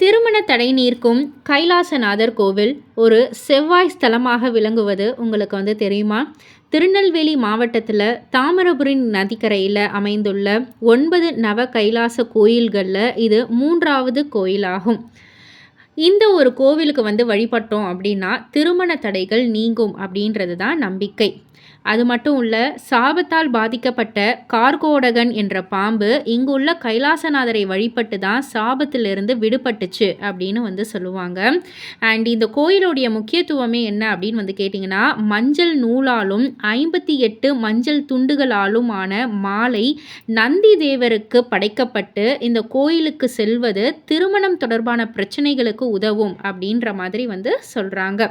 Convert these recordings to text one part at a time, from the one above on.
திருமண தடை நீர்க்கும் கைலாசநாதர் கோவில் ஒரு செவ்வாய் ஸ்தலமாக விளங்குவது உங்களுக்கு வந்து தெரியுமா? திருநெல்வேலி மாவட்டத்தில் தாமிரபுரி நதிக்கரையில் அமைந்துள்ள ஒன்பது நவ கைலாச கோயில்களில் இது மூன்றாவது கோயிலாகும். இந்த ஒரு கோவிலுக்கு வந்து வழிபட்டோம் அப்படின்னா திருமண தடைகள் நீங்கும் அப்படின்றது தான் நம்பிக்கை. அது மட்டும் இல்லை சாபத்தால் பாதிக்கப்பட்ட கார்கோடகன் என்ற பாம்பு இங்கு உள்ள கைலாசநாதரை வழிபட்டு தான் சாபத்திலிருந்து விடுபட்டுச்சு அப்படின்னு வந்து சொல்லுவாங்க. அண்ட் இந்த கோயிலுடைய முக்கியத்துவமே என்ன அப்படின்னு வந்து கேட்டிங்கன்னா மஞ்சள் நூலாலும் ஐம்பத்தி எட்டு மஞ்சள் துண்டுகளாலுமான மாலை நந்தி தேவருக்கு படைக்கப்பட்டு இந்த கோயிலுக்கு செல்வது திருமணம் தொடர்பான பிரச்சனைகளுக்கு உதவும் அப்படின்ற மாதிரி வந்து சொல்கிறாங்க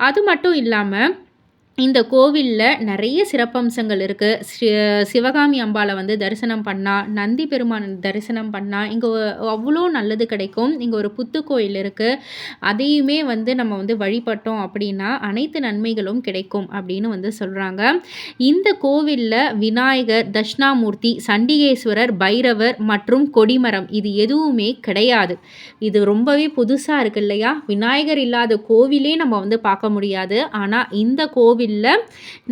அது மட்டும் இல்லாமல் இந்த கோவிலில் நிறைய சிறப்பம்சங்கள் இருக்குது சிவகாமி அம்பாவை வந்து தரிசனம் பண்ணால் நந்தி பெருமான் தரிசனம் பண்ணால் இங்கே அவ்வளோ நல்லது கிடைக்கும். இங்கே ஒரு புத்து கோயில் இருக்குது அதையுமே வந்து நம்ம வந்து வழிபட்டோம் அப்படின்னா அனைத்து நன்மைகளும் கிடைக்கும் அப்படின்னு வந்து சொல்கிறாங்க இந்த கோவிலில் விநாயகர் தட்சிணாமூர்த்தி சண்டிகேஸ்வரர் பைரவர் மற்றும் கொடிமரம் இது எதுவுமே கிடையாது. இது ரொம்பவே புதுசாக இருக்குது இல்லையா? விநாயகர் இல்லாத கோவிலே நம்ம வந்து பார்க்க முடியாது. ஆனால் இந்த கோவில் இல்லை.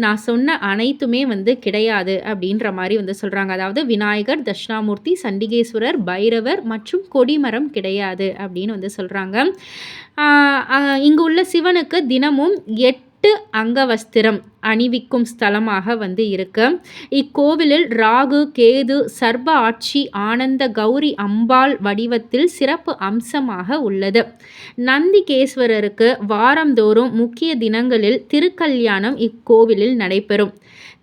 நான் சொன்ன அனைத்துமே வந்து கிடையாது அப்படின்ற மாதிரி வந்து சொல்கிறாங்க அதாவது விநாயகர் தட்சிணாமூர்த்தி சண்டிகேஸ்வரர் பைரவர் மற்றும் கொடிமரம் கிடையாது அப்படின்னு வந்து சொல்கிறாங்க இங்கு உள்ள சிவனுக்கு தினமும் எட்டு அங்கவஸ்திரம் அணிவிக்கும் ஸ்தலமாக வந்து இருக்கு. இக்கோவிலில் ராகு கேது சர்ப ஆட்சி ஆனந்த கௌரி அம்பாள் வடிவத்தில் சிறப்பு அம்சமாக உள்ளது. நந்திகேஸ்வரருக்கு வாரந்தோறும் முக்கிய தினங்களில் திருக்கல்யாணம் இக்கோவிலில் நடைபெறும்.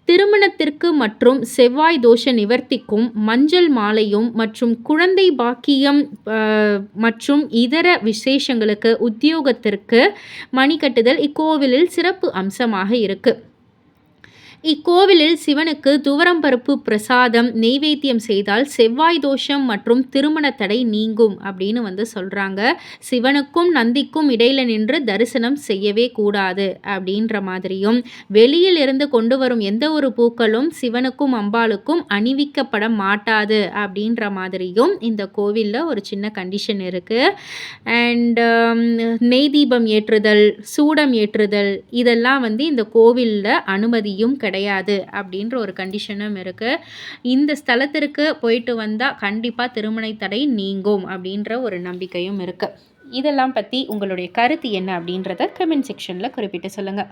திருமணத்திற்கு மற்றும் செவ்வாய் தோஷ நிவர்த்திக்கும் மஞ்சள் மாலையும் மற்றும் குழந்தை பாக்கியம் மற்றும் இதர விசேஷங்களுக்கு உத்தியோகத்திற்கு மணிக்கட்டுதல் இக்கோவிலில் சிறப்பு அம்சமாக இருக்குது இக்கோவிலில் சிவனுக்கு துவரம் பருப்பு பிரசாதம் நெய்வேத்தியம் செய்தால் செவ்வாய் தோஷம் மற்றும் திருமண தடை நீங்கும் அப்படின்னு வந்து சொல்கிறாங்க சிவனுக்கும் நந்திக்கும் இடையில நின்று தரிசனம் செய்யவே கூடாது அப்படின்ற மாதிரியும் வெளியில் இருந்து கொண்டு வரும் எந்த ஒரு பூக்களும் சிவனுக்கும் அம்பாளுக்கும் அணிவிக்கப்பட மாட்டாது அப்படின்ற மாதிரியும் இந்த கோவிலில் ஒரு சின்ன கண்டிஷன் இருக்குது அண்ட் நெய் தீபம் ஏற்றுதல் சூடம் ஏற்றுதல் இதெல்லாம் வந்து இந்த கோவிலில் அனுமதியும் கிடையாது. கிடையாது அப்படின்ற ஒரு கண்டிஷனும் இருக்குது இந்த ஸ்தலத்திற்கு போயிட்டு வந்தால் கண்டிப்பாக திருமண தடை நீங்கும் அப்படின்ற ஒரு நம்பிக்கையும் இருக்குது இதெல்லாம் பற்றி உங்களுடைய கருத்து என்ன அப்படின்றத கமெண்ட் செக்ஷனில் குறிப்பிட்டு சொல்லுங்கள்